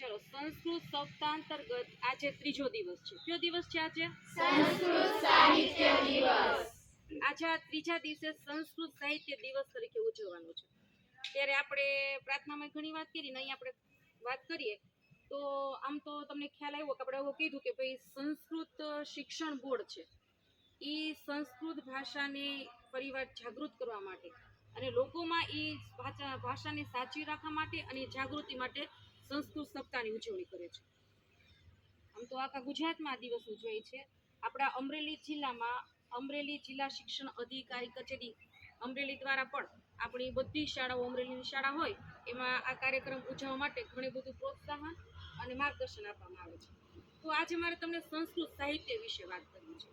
ચલો સંસ્કૃત સપ્તાંતર્ગત આજે ત્રીજો દિવસ છે. કયો દિવસ છે આજે? સંસ્કૃત સાહિત્ય દિવસ. આજે આ ત્રીજા દિવસે સંસ્કૃત સાહિત્ય દિવસ તરીકે ઉજવવાનો છે. ત્યારે આપણે પ્રાર્થનામાં ઘણી વાત કરી ને અહીં આપણે વાત કરીએ તો આમ તો તમને ખ્યાલ આવ્યો કે આપણે એવું કીધું કે ભાઈ સંસ્કૃત શિક્ષણ બોર્ડ છે. એ સંસ્કૃત ભાષાને ફરીવાર જાગૃત કરવા માટે અને લોકોમાં એ ભાષા ભાષાને સાચવી રાખવા માટે અને જાગૃતિ માટે સંસ્કૃત સપ્તાહની ઉજવણી કરે છે. આમ તો આખા ગુજરાતમાં આ દિવસ ઉજવાય છે. આપણા અમરેલી જિલ્લામાં અમરેલી જિલ્લા શિક્ષણ અધિકારી કચેરી અમરેલી દ્વારા પણ આપણી બધી શાળાઓ અમરેલીની શાળા હોય, એમાં આ કાર્યક્રમ ઉજવવા માટે ઘણું બધું પ્રોત્સાહન અને માર્ગદર્શન આપવામાં આવે છે. તો આજે મારે તમને સંસ્કૃત સાહિત્ય વિશે વાત કરવી છે.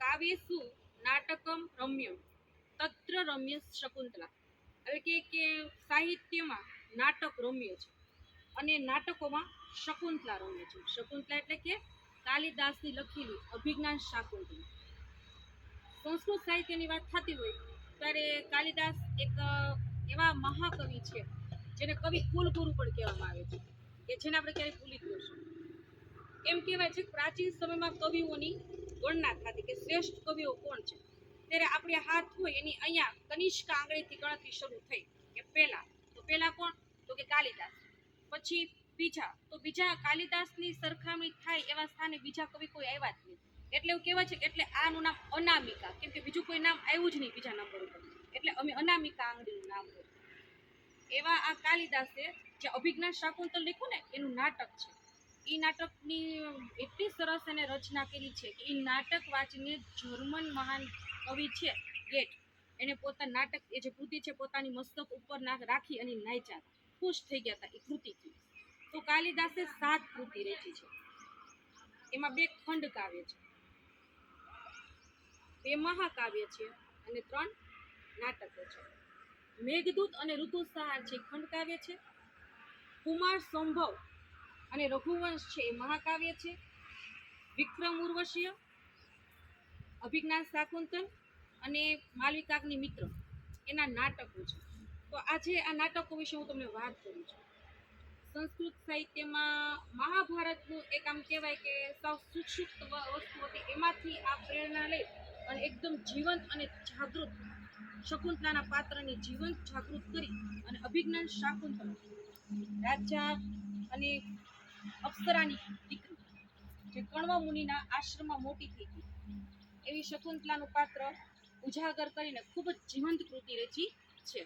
કાવ્યસુ નાટકમ રમ્યમ, તત્ર રમ્ય શકુંતલા. એટલે કે સાહિત્યમાં નાટક રમ્યો છે. અને નાટકોમાં શકુંતલા રમ્ય છે. શકુંતલા એટલે કે કાલિદાસની લખેલી અભિજ્ઞાન શાકુંતલા સંસ્કૃત સાહિત્યની વાત થતી હોય, ત્યારે કાલિદાસ એક એવા મહાકવિ છે, જેને કવિ કુલગુરુ પણ કહેવામાં આવે છે, કે જેને આપણે ક્યારેય ભૂલી જ એમ કહેવાય છે પ્રાચીન સમયમાં કવિઓની ગણના થતી કે શ્રેષ્ઠ કવિઓ કોણ છે? ત્યારે આપણે હાથ હોય એની અહીંયા કનિષ્ક આંગળીથી ગણતરી શરૂ થઈ. કે પહેલાં, તો પહેલાં કોણ? કાલિદાસ. પછી બીજા. તો બીજા કાલિદાસની સરખામણી થાય એવા સ્થાને બીજા કવિ કોઈ આવ્યા જ નહીં. એટલે એવું કહેવાય છે કે એટલે આનું નામ અનામિકા. કેમ કે બીજું કોઈ નામ આવ્યું જ નહીં બીજા નંબર ઉપર. એટલે અમે અનામિકા આંગળીનું નામ એવા આ કાલિદાસે જે અભિજ્ઞાન શાકુંતલ લખ્યું ને, એનું નાટક છે. એ નાટકની એટલી સરસ એને રચના કરી છે કે એ નાટક વાંચીને જર્મન મહાન કવિ છે ગેટ. એને પોતા નાટક, એ જે કૃતિ છે, પોતાની મસ્તક ઉપર રાખી અને નાચ્યા. ખુશ થઈ ગયા હતા એ કૃતિથી. તો કાલિદાસે સાત કૃતિ રચી છે. એમાં બે ખંડ કાવ્ય છે. બે મહાકાવ્ય છે અને ત્રણ નાટકો છે. મેઘદૂત અને ઋતુસહાર છે ખંડ કાવ્ય છે, કુમાર સંભવ અને રઘુવંશ છે એ મહાકાવ્ય છે. વિક્રમ ઉર્વશીય અભિજ્ઞાન શાકુંતલ અને માલવિકાગ્નિ મિત્ર એના નાટકો છે. તો આજે આ નાટકો વિશે હું તમને વાત કરું છું. સંસ્કૃત સાહિત્યમાં મહાભારતનું એક આમ કહેવાય કે સાવ સુક્ષિપ્ત વસ્તુ હતી. એમાંથી આ પ્રેરણા લઈ અને એકદમ જીવંત અને જાગૃત શકુંતલાના પાત્રને જીવંત જાગૃત કરી અને અભિજ્ઞાન શાકુંતલા રાજા અને અપ્સરાની દીકરી, જે કણવા મુનિના આશ્રમમાં મોટી થઈ ગઈ. એવી શકુંતલાનું પાત્ર ઉજાગર કરીને ખૂબ જ જીવંત કૃતિ રચી છે.